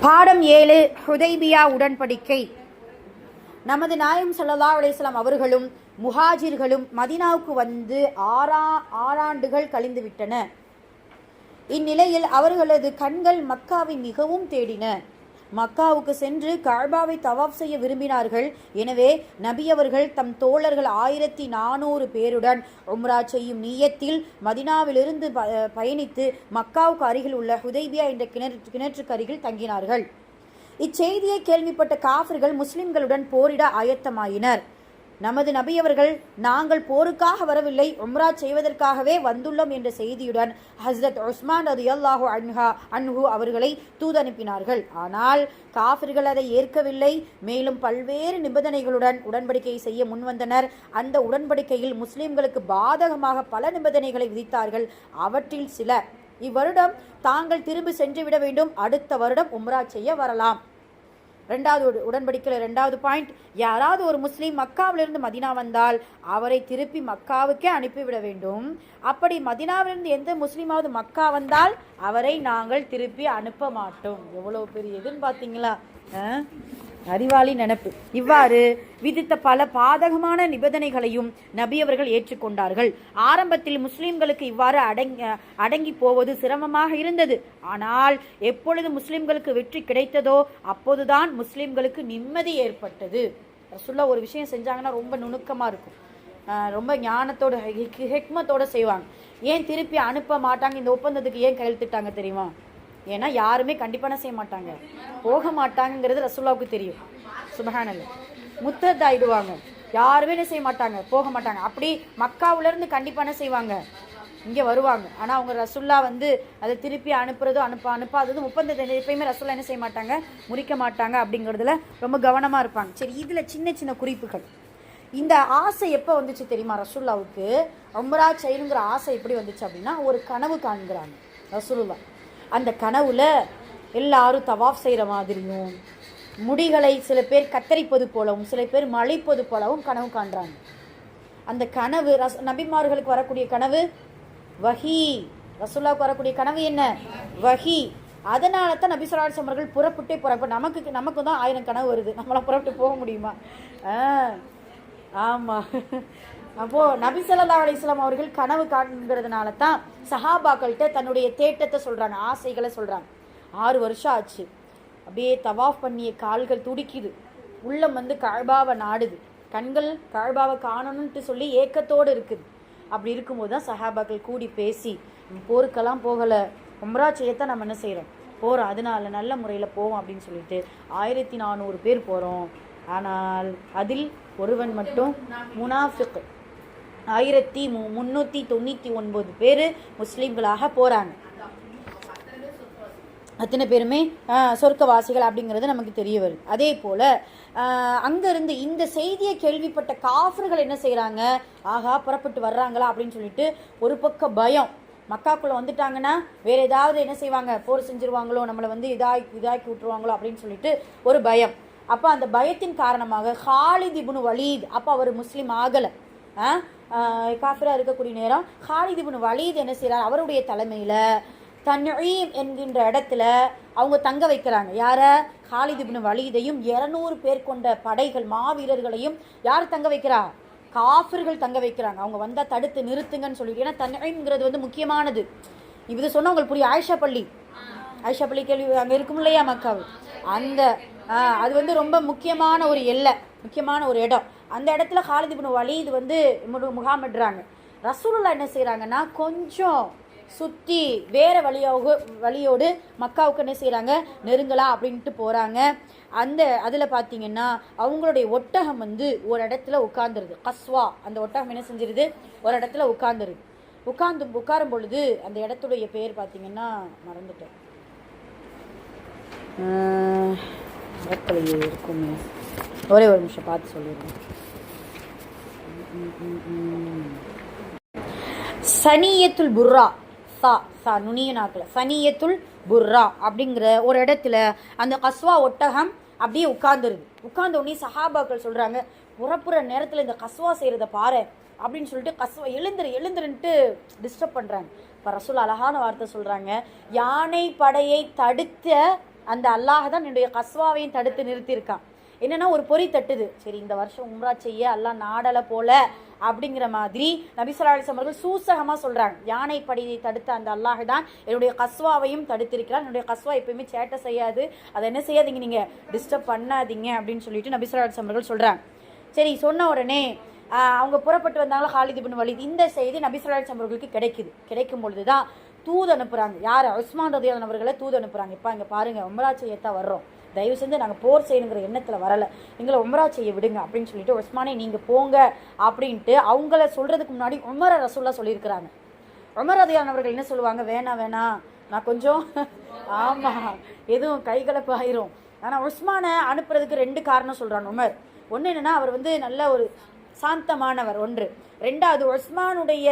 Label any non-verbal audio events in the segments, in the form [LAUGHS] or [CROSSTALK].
பாடம் ஏழு ஹுதைபியா உடன்படிக்கை. நமது நாயம் சல்லா அலைஹி அவர்களும் முஹாஜிர்களும் மதீனாவுக்கு வந்து ஆறா ஆறாண்டுகள் கழிந்துவிட்டன. இந்நிலையில் அவர்களது கண்கள் மக்காவை மிகவும் தேடின. மக்காவுக்கு சென்று காழ்பாவை தவாப் செய்ய விரும்பினார்கள். எனவே நபி அவர்கள் தம் தோழர்கள் ஆயிரத்தி நானூறு பேருடன் உம்ரா செய்யும் நீயத்தில் மதினாவிலிருந்து ப- பயணித்து மக்காவுக்கு அருகில் உள்ள ஹுதைபியா என்ற கிணற்று கிணற்றுக்கு அருகில் தங்கினார்கள். இச்செய்தியை கேள்விப்பட்ட காஃபிர்கள் முஸ்லிம்களுடன் போரிட ஆயத்தமாயினர். நமது நபியவர்கள் நாங்கள் போருக்காக வரவில்லை உம்ரா செய்வதற்காகவே வந்துள்ளோம் என்ற செய்தியுடன் ஹஸ்ரத் உஸ்மான் ரலியல்லாஹு அன்ஹா அன்ஹு அவர்களை தூதனுப்பினார்கள். ஆனால் காஃபிர்கள் அதை ஏற்கவில்லை. மேலும் பல்வேறு நிபந்தனைகளுடன் உடன்படிக்கை செய்ய முன்வந்தனர். அந்த உடன்படிக்கையில் முஸ்லிம்களுக்கு பாதகமாக பல நிபந்தனைகளை விதித்தார்கள். அவற்றில் சில இவ்வருடம் தாங்கள் திரும்பி சென்றுவிட வேண்டும். அடுத்த வருடம் உம்ரா செய்ய வரலாம். ரெண்டாவது உட- உடன்படிக்கையில் ரெண்டாவது பாயிண்ட் யாராவது ஒரு முஸ்லீம் மக்காவிலிருந்து மதினா வந்தால் அவரை திருப்பி மக்காவுக்கே அனுப்பிவிட வேண்டும். அப்படி மதினாவிலிருந்து எந்த முஸ்லீமாவது மக்கா வந்தால் அவரை நாங்கள் திருப்பி அனுப்ப மாட்டோம். எவ்வளோ பெரிய இதுன்னு பார்த்தீங்களா ஆ? அறிவாளி நினப்பு. இவ்வாறு விதித்த பல பாதகமான நிபந்தனைகளையும் நபி அவர்கள் ஏற்றுக்கொண்டார்கள். ஆரம்பத்தில் முஸ்லிம்களுக்கு இவ்வாறு அடங்கி அடங்கி போவது சிரமமாக இருந்தது. ஆனால் எப்பொழுது முஸ்லிம்களுக்கு வெற்றி கிடைத்ததோ அப்போதுதான் முஸ்லிம்களுக்கு நிம்மதி ஏற்பட்டது. ரசுல்லா ஒரு விஷயம் செஞ்சாங்கன்னா ரொம்ப நுணுக்கமாக இருக்கும். ரொம்ப ஞானத்தோட ஹெக்மத்தோடு செய்வாங்க. ஏன் திருப்பி அனுப்ப மாட்டாங்க? இந்த ஒப்பந்தத்துக்கு ஏன் கையெழுத்திட்டாங்க தெரியுமா? ஏன்னா யாருமே கண்டிப்பான செய்ய மாட்டாங்க. போக மாட்டாங்கங்கிறது ரசுல்லாவுக்கு தெரியும். சுபஹானல்ல. முத்தத் ஆயிடுவாங்க. யாருமே என்ன செய்ய மாட்டாங்க. போக மாட்டாங்க. அப்படி மக்காவிலேருந்து கண்டிப்பான என்ன செய்வாங்க. இங்கே வருவாங்க. ஆனால் அவங்க ரசுல்லா வந்து அதை திருப்பி அனுப்புறதோ அனுப்ப அனுப்பாதது ஒப்பந்தத்தை எப்பயுமே ரசுல்லா என்ன செய்ய மாட்டாங்க? முறிக்க மாட்டாங்க அப்படிங்கிறதுல ரொம்ப கவனமாக இருப்பாங்க. சரி இதில் சின்ன சின்ன குறிப்புகள். இந்த ஆசை எப்போ வந்துச்சு தெரியுமா ரசுல்லாவுக்கு? உம்ரா செய்யணுங்கிற ஆசை எப்படி வந்துச்சு அப்படின்னா ஒரு கனவு காண்கிறாங்க ரசுல்லா அந்த கனவுல எல்லாரும் தவாஃப் செய்கிற மாதிரியும் முடிகளை சில பேர் கத்தரிப்பது போலவும் சில பேர் மலைப்பது போலவும் கனவு காண்றாங்க. அந்த கனவு ரஸ் நபிமார்களுக்கு வரக்கூடிய கனவு வஹி ரசுல்லாவுக்கு வரக்கூடிய கனவு என்ன? வஹி. அதனால தான் நபி சொல்லாஸ் அவர்கள் புறப்பட்டே போகிறாங்க நமக்கு நமக்கு தான் ஆயிரம் கனவு வருது. நம்மளாம் புறப்பட்டு போக முடியுமா? ஆ. ஆமாம் அப்போது நபி ஸல்லல்லாஹு அவர்கள் கனவு காண்கிறதுனால தான் சஹாபாக்கள்கிட்ட தன்னுடைய தேட்டத்தை சொல்கிறாங்க ஆசைகளை சொல்கிறாங்க ஆறு வருஷம் ஆச்சு. அப்படியே தவாஃப் பண்ணிய கால்கள் துடிக்குது. உள்ளம் வந்து கழ்பாவை நாடுது. கண்கள் கழ்பாவை காணணும்ட்டு சொல்லி ஏக்கத்தோடு இருக்குது. அப்படி இருக்கும்போது தான் சஹாபாக்கள் கூடி பேசி போருக்கெல்லாம் போகலை. உம்ரா செய்யத்தான் நம்ம என்ன செய்கிறோம் போகிறோம் அதனால நல்ல முறையில் போவோம் அப்படின்னு சொல்லிட்டு ஆயிரத்தி நானூறு பேர் போகிறோம் ஆனால் அதில் ஒருவன் மட்டும் முனாஃபிக். ஆயிரத்தி மு முந்நூற்றி தொண்ணூற்றி ஒன்பது பேர் முஸ்லீம்களாக போகிறாங்க அத்தனை பேருமே சொர்க்கவாசிகள் அப்படிங்கிறது நமக்கு தெரிய வருது. அதே போல் அங்கேருந்து இந்த செய்தியை கேள்விப்பட்ட காஃபர்கள் என்ன செய்கிறாங்க ஆகா புறப்பட்டு வர்றாங்களா அப்படின்னு சொல்லிட்டு ஒரு பக்கம் பயம். மக்காக்குள்ளே வந்துட்டாங்கன்னா வேற ஏதாவது என்ன செய்வாங்க? போர் செஞ்சிருவாங்களோ? நம்மளை வந்து இதாக்கி இதாக்கி விட்டுருவாங்களோ அப்படின்னு சொல்லிட்டு ஒரு பயம். அப்போ அந்த பயத்தின் காரணமாக ஹாலித் இப்னு வலீத் அப்போ அவர் முஸ்லீம் ஆகலை. காஃபிராக இருக்கக்கூடிய நேரம். ஹாலித் இபின் வலீத் என்ன செய்கிறார் அவருடைய தலைமையில் தன்ஈம் என்கின்ற இடத்துல அவங்க தங்க வைக்கிறாங்க. யாரை? ஹாலித் இபின் வலீதையும் இரநூறு பேர் கொண்ட படைகள் மாவீரர்களையும் யார் தங்க வைக்கிறா? காஃபிர்கள் தங்க வைக்கிறாங்க. அவங்க வந்தால் தடுத்து நிறுத்துங்கன்னு சொல்லிட்டு. ஏன்னா தன்ஈம்ங்கிறது வந்து முக்கியமானது. இது சொன்னால் உங்களுக்கு புரியும். ஆயிஷா பள்ளி. ஆயிஷா பள்ளி கேள்வி அங்கே இருக்கும் இல்லையா மக்காவு அந்த அது வந்து ரொம்ப முக்கியமான ஒரு எல்லை முக்கியமான ஒரு இடம். அந்த இடத்துல ஹாலித் வழி வலீத் வந்து முகாமிடுறாங்க. ரசூலுல்லா என்ன செய்கிறாங்கன்னா கொஞ்சம் சுற்றி வேறு வழியாக வழியோடு மக்காவுக்கு என்ன செய்கிறாங்க நெருங்கலாம் அப்படின்ட்டு போகிறாங்க அந்த அதில் பார்த்தீங்கன்னா அவங்களுடைய ஒட்டகம் வந்து ஒரு இடத்துல உட்காந்துருது கஸ்வா அந்த ஒட்டகம் என்ன செஞ்சிருது? ஒரு இடத்துல உட்காந்துருது உட்காந்து உட்காரும் பொழுது அந்த இடத்துடைய பேர் பார்த்தீங்கன்னா மறந்துட்டேன். இருக்குமே. ஒரே ஒரு நிமிஷம் பார்த்து சொல்லிடுறேன் சனியத்துல் புர்ரா. சா சா நுனிய நாக்கில் சனியத்துல் புர்ரா அப்படிங்கிற ஒரு இடத்துல அந்த கஸ்வா ஒட்டகம் அப்படியே உட்கார்ந்துருது. உட்கார்ந்த உடனே சஹாபாக்கள் சொல்கிறாங்க புறப்புற நேரத்தில் இந்த கஸ்வா செய்கிறத பாரு அப்படின்னு சொல்லிட்டு கஸ்வா எழுந்துரு எழுந்துருன்ட்டு டிஸ்டர்ப் பண்ணுறாங்க இப்போ ரசூல் அழகான வார்த்தை சொல்கிறாங்க யானை படையை தடுத்த அந்த அல்லாஹ் தான் என்னுடைய கஸ்வாவையும் தடுத்து நிறுத்தியிருக்கான். என்னன்னா ஒரு பொறி தட்டுது. சரி இந்த வருஷம் உம்ரா செய்ய எல்லாம் நாடலை போல அப்படிங்கிற மாதிரி நபிசல்லாசம் அவர்கள் சூசகமாக சொல்கிறாங்க யானை படியை தடுத்த அந்த அல்லாஹ் தான் என்னுடைய கஸ்வாவையும் தடுத்திருக்கிறார். என்னுடைய கஸ்வா எப்பயுமே சேட்டை செய்யாது. அதை என்ன செய்யாதீங்க நீங்கள் டிஸ்டர்ப் பண்ணாதீங்க அப்படின்னு சொல்லிட்டு நபிசல்லாசம் அவர்கள் சொல்கிறாங்க சரி சொன்ன உடனே அவங்க புறப்பட்டு வந்தாங்களா ஹாலித் பின் வலித்? இந்த செய்தி நபிசல்லாசம் அவர்களுக்கு கிடைக்குது. கிடைக்கும் பொழுது தான் தூது அனுப்புகிறாங்க யார்? உஸ்மான் ரதியான் அவர்களை தூது அனுப்புகிறாங்க இப்போ இங்கே பாருங்கள் உம்ரா செய்யத்தான் வர்றோம். தயவு செஞ்சு நாங்கள் போர் செய்யணுங்கிற எண்ணத்தில் வரலை. எங்களை உமரா செய்ய விடுங்க அப்படின்னு சொல்லிட்டு உஸ்மானே நீங்கள் போங்க அப்படின்ட்டு அவங்கள சொல்கிறதுக்கு முன்னாடி உமர ரசூல்லா சொல்லியிருக்கிறாங்க. உமர் அதிகாரவர்கள் என்ன சொல்லுவாங்க? வேணாம் வேணாம் நான் கொஞ்சம் [LAUGHS] ஆமாம் எதுவும் கைகலப்பு ஆயிரும் ஆனால் உஸ்மானை அனுப்புறதுக்கு ரெண்டு காரணம் சொல்கிறான் உமர். ஒன்று என்னென்னா அவர் வந்து நல்ல ஒரு சாந்தமானவர் ஒன்று. ரெண்டாவது உஸ்மானுடைய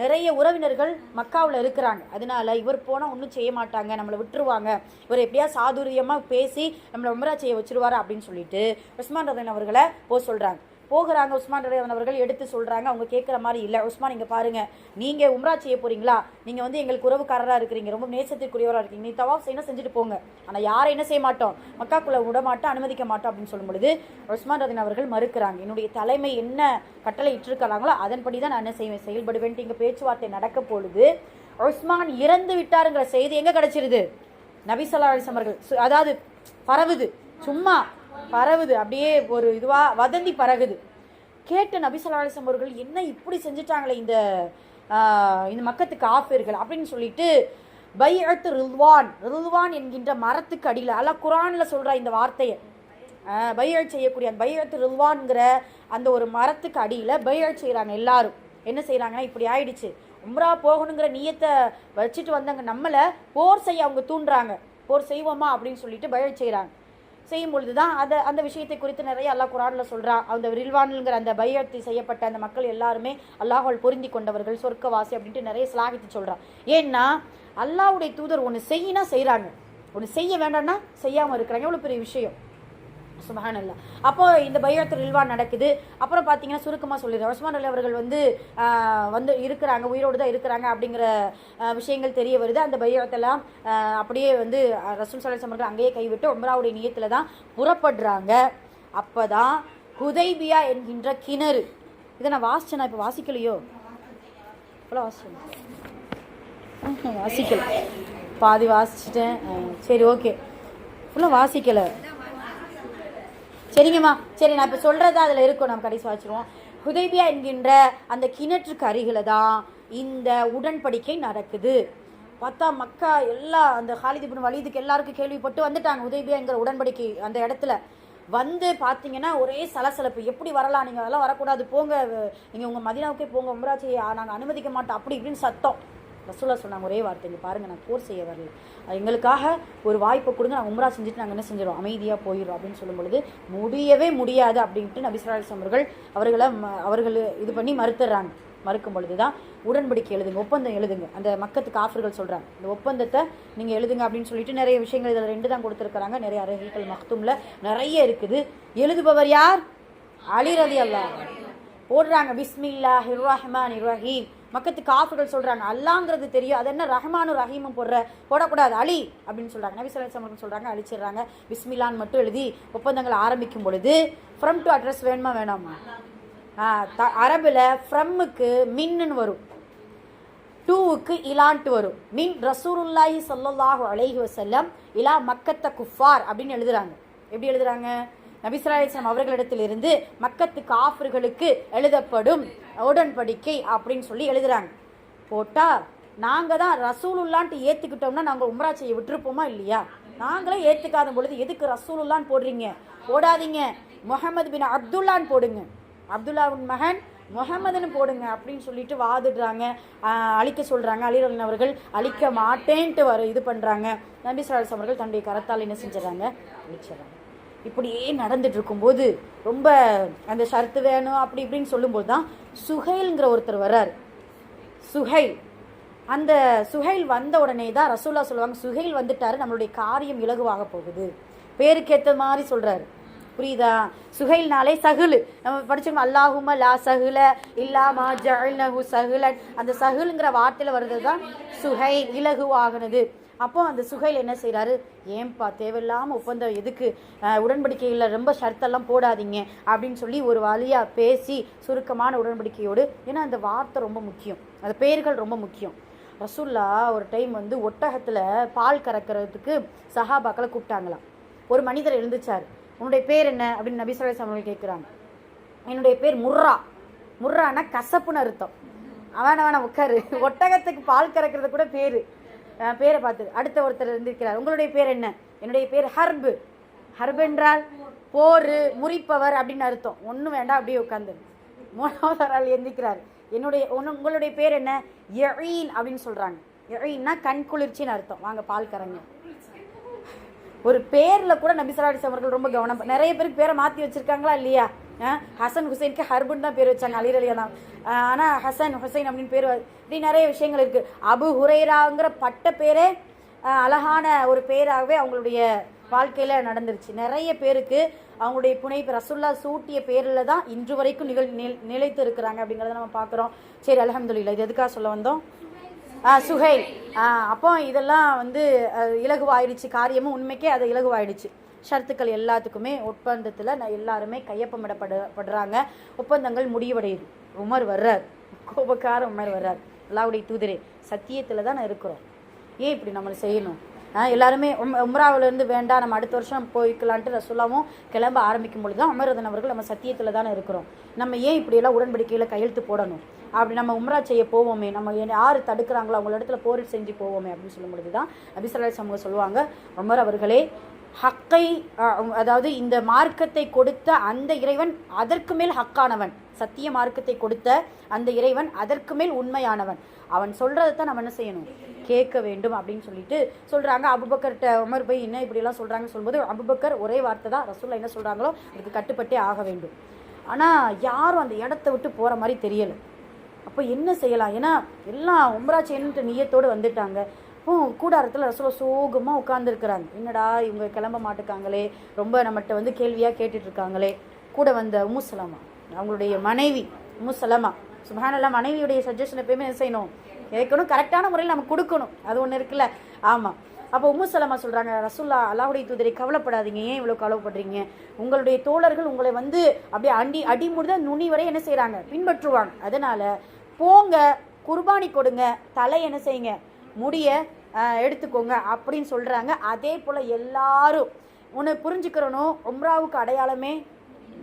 நிறைய உறவினர்கள் மக்காவில் இருக்கிறாங்க. அதனால இவர் போனால் ஒன்றும் செய்ய மாட்டாங்க நம்மளை விட்டுருவாங்க. இவர் எப்படியா சாதுரியமாக பேசி நம்மளை உமரா செய்ய வச்சிருவாரு அப்படின்னு சொல்லிட்டு உஸ்மான் ரதன் அவர்களை போக சொல்கிறாங்க போகிறாங்க உஸ்மான் ரதன் அவர்கள் எடுத்து சொல்கிறாங்க அவங்க கேட்குற மாதிரி இல்லை. உஸ்மான் இங்கே பாருங்கள் நீங்கள் உம்ரா செய்ய போகிறீங்களா நீங்கள் வந்து எங்களுக்கு உறவுக்காரராக இருக்கிறீங்க. ரொம்ப நேசத்திற்குரியவராக இருக்கீங்க. நீ தவாஃப் செய்யணும் செஞ்சுட்டு போங்க? ஆனால் யாரை என்ன செய்ய மாட்டோம்? மக்காக்குள்ள விட மாட்டோம் அனுமதிக்க மாட்டோம் அப்படின்னு சொல்லும் பொழுது உஸ்மான் ரதின் அவர்கள் மறுக்கிறாங்க. என்னுடைய தலைமை என்ன கட்டளை இட்டிருக்கிறாங்களோ அதன்படி தான் நான் என்ன செய்வேன்? செயல்படுவேன்ட்டு இங்கே பேச்சுவார்த்தை நடக்க பொழுது உஸ்மான் இறந்து விட்டாருங்கிற செய்தி எங்கே கிடச்சிருது? நபிசல்லா அலிஸ்லாம் அவர்கள் சு- அதாவது பரவுது. சும்மா பரவுது. அப்படியே ஒரு இதுவாக வதந்தி பரகுது. கேட்ட நபிசல்லா அவர்கள் என்ன இப்படி செஞ்சுட்டாங்களே இந்த இந்த மக்கத்துக்கு ஆஃபீர்கள்? அப்படின்னு சொல்லிட்டு பை அத்து ரில்வான். ரில்வான் என்கின்ற மரத்துக்கு அடியில் அல்ல குரானில் சொல்ற இந்த வார்த்தையை பையல் செய்யக்கூடிய அந்த பையத்து ரில்வான்ங்கிற அந்த ஒரு மரத்துக்கு அடியில் பையல் செய்கிறாங்க எல்லாரும். என்ன செய்கிறாங்கன்னா இப்படி ஆயிடுச்சு. உம்ரா போகணுங்கிற நீயத்தை வச்சுட்டு வந்தாங்க நம்மளை போர் செய்ய அவங்க தூண்டுறாங்க. போர் செய்வோமா அப்படின்னு சொல்லிட்டு பயல் செய்கிறாங்க செய்யும் பொழுது தான் அதை அந்த விஷயத்தை குறித்து நிறைய அல்லாஹ் குரானில் சொல்கிறான் அந்த ரில்வானுங்கிற அந்த பையத்தை செய்யப்பட்ட அந்த மக்கள் எல்லாருமே அல்லாஹால் பொருந்தி கொண்டவர்கள் சொர்க்கவாசி அப்படின்ட்டு நிறைய ஸ்லாகித்து சொல்கிறான் ஏன்னா அல்லாவுடைய தூதர் ஒன்று செய்யினா செய்கிறாங்க ஒன்று செய்ய வேண்டாம்னா செய்யாமல் இருக்கிறாங்க. எவ்வளோ பெரிய விஷயம். சுபஹானல்லா அப்போ இந்த பையத்து ரில்வா நடக்குது. அப்புறம் பார்த்தீங்கன்னா சுருக்கமாக சொல்லிடுறேன். உஸ்மான் அலி அவர்கள் வந்து வந்து இருக்கிறாங்க உயிரோடு தான் இருக்கிறாங்க அப்படிங்கிற விஷயங்கள் தெரிய வருது. அந்த பையத்தெல்லாம் அப்படியே வந்து ரசூல் சலாஸ் அவர்கள் அங்கேயே கைவிட்டு உம்ராவுடைய நியத்தில் தான் புறப்படுறாங்க. அப்போ தான் ஹுதைபியா என்கின்ற கிணறு. இதை நான் வாசிச்சேன்? நான் இப்போ வாசிக்கலையோ? இவ்வளோ வாசிச்சேன்? வாசிக்கல. பாதி வாசிச்சிட்டேன். சரி ஓகே. ஃபுல்லாக வாசிக்கலை. சரிங்கம்மா. சரி நான் இப்போ சொல்கிறதா அதில் இருக்கும் நம்ம கடைசி வச்சுருவோம் ஹுதைபியா என்கின்ற அந்த கிணற்றுக்கு அருகில் தான் இந்த உடன்படிக்கை நடக்குது. பார்த்தா மக்கா எல்லா அந்த ஹாலிதிபின் வலிதுக்கு எல்லாருக்கும் கேள்விப்பட்டு வந்துட்டாங்க. ஹுதைபியாங்கிற உடன்படிக்கை அந்த இடத்துல. வந்து பார்த்தீங்கன்னா ஒரே சலசலப்பு. எப்படி வரலாம்? நீங்கள் அதெல்லாம் வரக்கூடாது. போங்க. நீங்கள் உங்கள் மதினாவுக்கே போங்க. உம்ராச்சி நாங்கள் அனுமதிக்க மாட்டோம். அப்படி இப்படின்னு சத்தம். ரசூலா சொன்னாங்க ஒரே வார்த்தை இங்கே பாருங்கள் நான் போர் செய்ய வரல. அது எங்களுக்காக ஒரு வாய்ப்பை கொடுங்க நாங்கள் உம்ரா செஞ்சுட்டு நாங்கள் என்ன செஞ்சிடும் அமைதியாக போயிடும் அப்படின்னு சொல்லும் பொழுது முடியவே முடியாது அப்படின்ட்டு நபிஸ்வராஜ் அவர்கள் அவர்களை ம- அவர்கள் இது பண்ணி மறுத்துடுறாங்க. மறுக்கும் பொழுது தான் உடன்படிக்கை எழுதுங்க ஒப்பந்தம் எழுதுங்க. அந்த மக்கத்துக்கு ஆஃபர்கள் சொல்கிறாங்க இந்த ஒப்பந்தத்தை நீங்கள் எழுதுங்க அப்படின்னு சொல்லிட்டு நிறைய விஷயங்கள் இதில் ரெண்டு தான் கொடுத்துருக்குறாங்க. நிறைய அரகிகள் மக்தூமில் நிறைய இருக்குது. எழுதுபவர் யார்? அலி அல்ல போடுறாங்க பிஸ்மில்லா ரஹ்மான் ரஹீம். மக்கத்து காஃபுகள் சொல்கிறாங்க அல்லாங்கிறது தெரியும். அது என்ன? ரஹ்மானும் ரஹீமும் போடுற போடக்கூடாது. அலி அப்படின்னு சொல்கிறாங்க நபி சொல்லி சொல்கிறாங்க சொல்றாங்க அழிச்சிடுறாங்க. பிஸ்மிலான் மட்டும் எழுதி ஒப்பந்தங்கள் ஆரம்பிக்கும் பொழுது ஃப்ரம் டு அட்ரஸ் வேணுமா வேணாமா? த- அரபில் ஃப்ரம்முக்கு மின்னு வரும். டூவுக்கு இலான்ட்டு வரும். மின் ரசூருல்லாஹி ஸல்லல்லாஹு அலைஹி வசல்லம் இலா மக்கத்த குஃபார் அப்படின்னு எழுதுறாங்க. எப்படி எழுதுறாங்க? நபிஸ்ராயிஸ்லாம் அவர்களிடத்திலிருந்து மக்கத்து காஃபர்களுக்கு எழுதப்படும் உடன்படிக்கை அப்படின்னு சொல்லி எழுதுறாங்க. போட்டா நாங்கள் தான் ரசூலுல்லான்ட்டு ஏற்றுக்கிட்டோம்னா நாங்கள் உம்ரா செய்ய விட்டுருப்போமா இல்லையா? நாங்களே ஏற்றுக்காத பொழுது எதுக்கு ரசூலுல்லான்னு போடுறீங்க? போடாதீங்க. முஹம்மது பின் அப்துல்லான்னு போடுங்க. அப்துல்லாவின் மகன் முகமதுன்னு போடுங்க அப்படின்னு சொல்லிட்டு வாதிடுறாங்க. அழிக்க சொல்கிறாங்க அலிரன் அவர்கள் அழிக்க மாட்டேன்ட்டு வர இது பண்ணுறாங்க நபி சலாஸ் அவர்கள் தன்னுடைய கரத்தால் என்ன செஞ்சிடறாங்க? அழிச்சிடறாங்க. இப்படியே நடந்துட்டு இருக்கும்போது ரொம்ப அந்த ஷர்த்து வேணும் அப்படி இப்படின்னு சொல்லும்போது தான் சுஹைல்ங்கிற ஒருத்தர் வர்றார். சுஹைல். அந்த சுஹைல் வந்த உடனே தான் ரசூல்லா சொல்லுவாங்க சுஹைல் வந்துட்டாரு நம்மளுடைய காரியம் இலகுவாக போகுது. பேருக்கு ஏற்ற மாதிரி சொல்கிறாரு புரியுதா? சுகைல்னாலே சகுலு. நம்ம படிச்சோம் அல்லாஹும லா சகுல இல்லாமா ஜஅல்னஹு சகுலன். அந்த சகுலுங்கிற வார்த்தையில் வர்றது தான் சுகை இலகுவாகனது அப்போ அந்த சுகையில் என்ன செய்கிறாரு ஏன்பா தேவையில்லாமல் ஒப்பந்தம் எதுக்கு? உடன்படிக்கையில் ரொம்ப ஷர்த்தெல்லாம் போடாதீங்க. அப்படின்னு சொல்லி ஒரு வழியாக பேசி சுருக்கமான உடன்படிக்கையோடு ஏன்னா அந்த வார்த்தை ரொம்ப முக்கியம். அந்த பெயர்கள் ரொம்ப முக்கியம். ரசுல்லா ஒரு டைம் வந்து ஒட்டகத்தில் பால் கறக்கிறதுக்கு சஹாபாக்களை கூப்பிட்டாங்களாம். ஒரு மனிதர் எழுந்துச்சார். உன்னுடைய பேர் என்ன? அப்படின்னு நபி சொல்லி அவர்கள் கேட்குறாங்க. என்னுடைய பேர் முர்ரா. முர்ரானா கசப்புன்னு அர்த்தம். அவன அவன உட்காரு. [LAUGHS] ஒட்டகத்துக்கு பால் கறக்கிறது கூட பேர். பேரை பார்த்து அடுத்த ஒருத்தர் இருந்திருக்கிறார். உங்களுடைய பேர் என்ன? என்னுடைய பேர் ஹர்பு. ஹர்பு என்றால் போர் முறிப்பவர் அப்படின்னு அர்த்தம். ஒன்றும் வேண்டாம் அப்படியே உட்காந்து மூணாவது ஆள் எந்திக்கிறார். என்னுடைய ஒன்று உங்களுடைய பேர் என்ன? எழீன் அப்படின்னு சொல்கிறாங்க எழீன்னா கண் குளிர்ச்சின்னு அர்த்தம். வாங்க பால் கறங்க. ஒரு பேரில் கூட நபிசராடிஸ் அவர்கள் ரொம்ப கவனம். நிறைய பேருக்கு பேரை மாற்றி வச்சுருக்காங்களா இல்லையா? ஹசன் ஹுசைனுக்கு ஹர்புன் தான் பேர் வச்சாங்க அலிரலியா தான் ஆனால் ஹசன் ஹுசைன் அப்படின்னு பேர் இப்படி நிறைய விஷயங்கள் இருக்குது அபு ஹுரைராங்கிற பட்ட பேரே அழகான ஒரு பேராகவே அவங்களுடைய வாழ்க்கையில் நடந்துருச்சு. நிறைய பேருக்கு அவங்களுடைய புனைப்பு ரசுல்லா சூட்டிய பேரில் தான் இன்று வரைக்கும் நிகழ் நிலைத்து இருக்கிறாங்க அப்படிங்கிறத நம்ம பார்க்குறோம். சரி அல்ஹம்துலில்லாஹ். இது எதுக்காக சொல்ல வந்தோம்? சுஹைல் அப்போ இதெல்லாம் வந்து இலகுவாயிடுச்சு. காரியமும் உண்மைக்கே அது இலகுவாயிடுச்சு. ஷரத்துக்கள் எல்லாத்துக்குமே ஒப்பந்தத்தில் நான் எல்லாருமே கையொப்பமிடப்படு படுறாங்க ஒப்பந்தங்கள் முடிவடையுது. உமர் வர்றார். கோபக்கார உமர் வர்றார். அல்லாவுடைய தூதரே சத்தியத்தில் தான் இருக்கிறோம். ஏன் இப்படி நம்ம செய்யணும்? எல்லாருமே உம் உம்ராவிலேருந்து வேண்டாம் நம்ம அடுத்த வருஷம் போய்க்கலான்ட்டு ரசுல்லாவும் கிளம்ப ஆரம்பிக்கும் பொழுது தான் அமரதன் அவர்கள் நம்ம சத்தியத்தில் தானே இருக்கிறோம். நம்ம ஏன் இப்படியெல்லாம் உடன்படிக்கையில் கையெழுத்து போடணும்? அப்படி நம்ம உம்ரா செய்ய போவோமே நம்ம யார் தடுக்கிறாங்களோ அவங்க இடத்துல போரில் செஞ்சு போவோமே அப்படின்னு சொல்லும் பொழுது தான் அபிசராஜ் சமூக சொல்லுவாங்க உமர் அவர்களே ஹக்கை அதாவது இந்த மார்க்கத்தை கொடுத்த அந்த இறைவன் அதற்கு மேல் ஹக்கானவன். சத்திய மார்க்கத்தை கொடுத்த அந்த இறைவன் அதற்கு மேல் உண்மையானவன். அவன் சொல்கிறத தான் நம்ம என்ன செய்யணும்? கேட்க வேண்டும் அப்படின்னு சொல்லிட்டு சொல்கிறாங்க அபுபக்கர்கிட்ட உமர் போய் என்ன இப்படியெல்லாம் சொல்கிறாங்கன்னு சொல்லும்போது அபுபக்கர் ஒரே வார்த்தை தான் ரசூல்லா என்ன சொல்கிறாங்களோ அதுக்கு கட்டுப்பட்டே ஆக வேண்டும். ஆனால் யாரும் அந்த இடத்த விட்டு போகிற மாதிரி தெரியலை. அப்போ என்ன செய்யலாம்? ஏன்னா எல்லாம் உம்ரா செய்யணுன்ற நியத்தோடு வந்துட்டாங்க. அப்போ கூடாரத்தில் ரசூலா சோகமாக உட்காந்துருக்குறாங்க என்னடா இவங்க கிளம்ப மாட்டுக்காங்களே? ரொம்ப நம்மகிட்ட வந்து கேள்வியாக கேட்டுட்ருக்காங்களே. கூட வந்த உமுசலமா அவங்களுடைய மனைவி உமுசலமா சலமா மனைவியுடைய சஜஷன் எப்பயுமே என்ன செய்யணும்? கேட்கணும் கரெக்டான முறையில் நம்ம கொடுக்கணும். அது ஒன்று இருக்குல்ல? ஆமாம் அப்போ உம்மு சலமா சொல்கிறாங்க ரசுல்லா அல்லாவுடைய தூதரை கவலைப்படாதீங்க. ஏன் இவ்வளோ கவலைப்படுறீங்க? உங்களுடைய தோழர்கள் உங்களை வந்து அப்படியே அடி அடி முடித நுனி வரை என்ன செய்கிறாங்க பின்பற்றுவாங்க. அதனால் போங்க குர்பானி கொடுங்க தலை என்ன செய்யுங்க? முடிய எடுத்துக்கோங்க அப்படின்னு சொல்கிறாங்க அதே போல் எல்லாரும் உன்னை புரிஞ்சுக்கிறனும் உம்ராவுக்கு அடையாளமே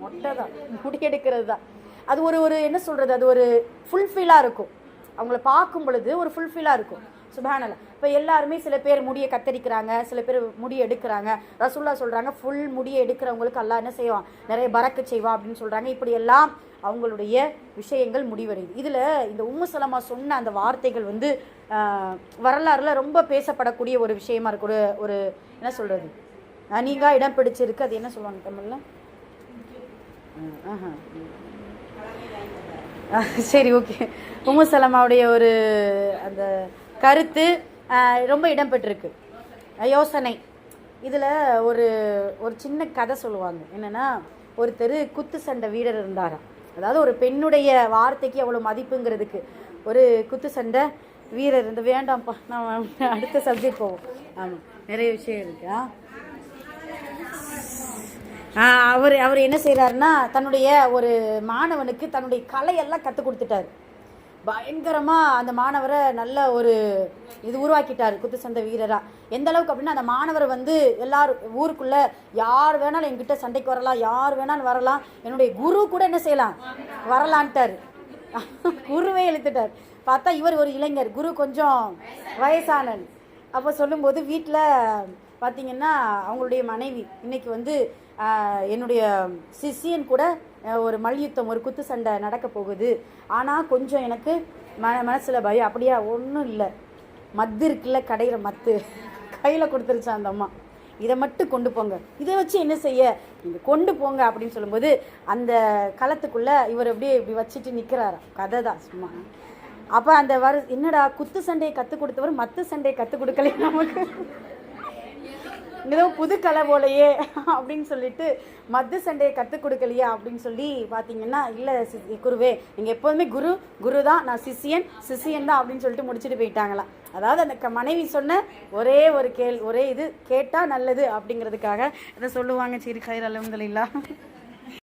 மொட்டை தான் முடியெடுக்கிறது தான் அது ஒரு ஒரு என்ன சொல்கிறது அது ஒரு ஃபுல்ஃபில்லாக இருக்கும். அவங்கள பார்க்கும் பொழுது ஒரு ஃபுல்ஃபில்லாக இருக்கும். சுபானல இப்போ எல்லாருமே சில பேர் முடியை கத்தரிக்கிறாங்க சில பேர் முடியை எடுக்கிறாங்க. ரசுல்லா சொல்கிறாங்க ஃபுல் முடியை எடுக்கிறவங்களுக்கு எல்லாம் என்ன செய்வான்? நிறைய பறக்க செய்வான் அப்படின்னு சொல்கிறாங்க இப்படி எல்லாம் அவங்களுடைய விஷயங்கள் முடிவடையுது. இதில் இந்த உம்மு சலமா சொன்ன அந்த வார்த்தைகள் வந்து வரலாறில் வரலாறுல ரொம்ப பேசப்படக்கூடிய ஒரு விஷயமா இருக்கு. ஒரு ஒரு என்ன சொல்கிறது அநீகா இடம் பிடிச்சிருக்கு. அது என்ன சொல்லுவாங்க தமிழில்? சரி ஓகே. உம்மு சலமாவுடைய ஒரு அந்த கருத்து ரொம்ப இடம்பெற்றிருக்கு யோசனை. இதில் ஒரு ஒரு சின்ன கதை சொல்லுவாங்க. என்னென்னா ஒருத்தர் குத்து சண்டை வீரர் இருந்தாராம். அதாவது ஒரு பெண்ணுடைய வார்த்தைக்கு அவ்வளோ மதிப்புங்கிறதுக்கு. ஒரு குத்து சண்டை வீரர் இருந்து வேண்டாம்ப்பா நான் அடுத்த சப்ஜெக்ட் போவோம். ஆமாம் நிறைய விஷயம் இருக்கு அவர் அவர் என்ன செய்கிறாருன்னா தன்னுடைய ஒரு மாணவனுக்கு தன்னுடைய கலையெல்லாம் கற்றுக் கொடுத்துட்டாரு. பயங்கரமாக அந்த மாணவரை நல்ல ஒரு இது உருவாக்கிட்டார் குத்துச்சண்டை வீரராக எந்த அளவுக்கு அப்படின்னா அந்த மாணவர் வந்து எல்லாரும் ஊருக்குள்ளே யார் வேணாலும் எங்கிட்ட சண்டைக்கு வரலாம் யார் வேணாலும் வரலாம். என்னுடைய குரு கூட என்ன செய்யலாம்? வரலான்ட்டார். [LAUGHS] குருவே இழுத்துட்டார். பார்த்தா இவர் ஒரு இளைஞர் குரு கொஞ்சம் வயசானன். அப்போ சொல்லும்போது வீட்டில் பார்த்தீங்கன்னா அவங்களுடைய மனைவி இன்னைக்கு வந்து என்னுடைய சிஷியன் கூட ஒரு மல்யுத்தம் ஒரு குத்து சண்டை நடக்க போகுது. ஆனால் கொஞ்சம் எனக்கு ம மனசில் பயம். அப்படியா ஒன்றும் இல்லை. மத்து இருக்குல்ல கடையில் மத்து. கையில் கொடுத்துருச்சு அந்த அம்மா. இதை மட்டும் கொண்டு போங்க. இதை வச்சு என்ன செய்ய? நீங்கள் கொண்டு போங்க அப்படின்னு சொல்லும்போது அந்த களத்துக்குள்ளே இவர் அப்படியே இப்படி வச்சுட்டு நிற்கிறாராம் கதை தான் சும்மா. அப்போ அந்த வரு என்னடா குத்து சண்டையை கற்றுக் கொடுத்தவர் மத்து சண்டையை கற்றுக் கொடுக்கலையே நமக்கு? ஏதோ புது கலை போலையே அப்படின்னு சொல்லிட்டு மத்து சண்டையை கற்றுக் கொடுக்கலையா அப்படின்னு சொல்லி பார்த்தீங்கன்னா இல்லை குருவே நீங்கள் எப்போதுமே குரு குரு தான் நான் சிஷியன் சிசியன் தான் அப்படின்னு சொல்லிட்டு முடிச்சுட்டு போயிட்டாங்களாம். அதாவது அந்த க- மனைவி சொன்ன ஒரே ஒரு கேள் ஒரே இது கேட்டால் நல்லது அப்படிங்கிறதுக்காக இதை சொல்லுவாங்க சரி கயிறு அலமதுல்லா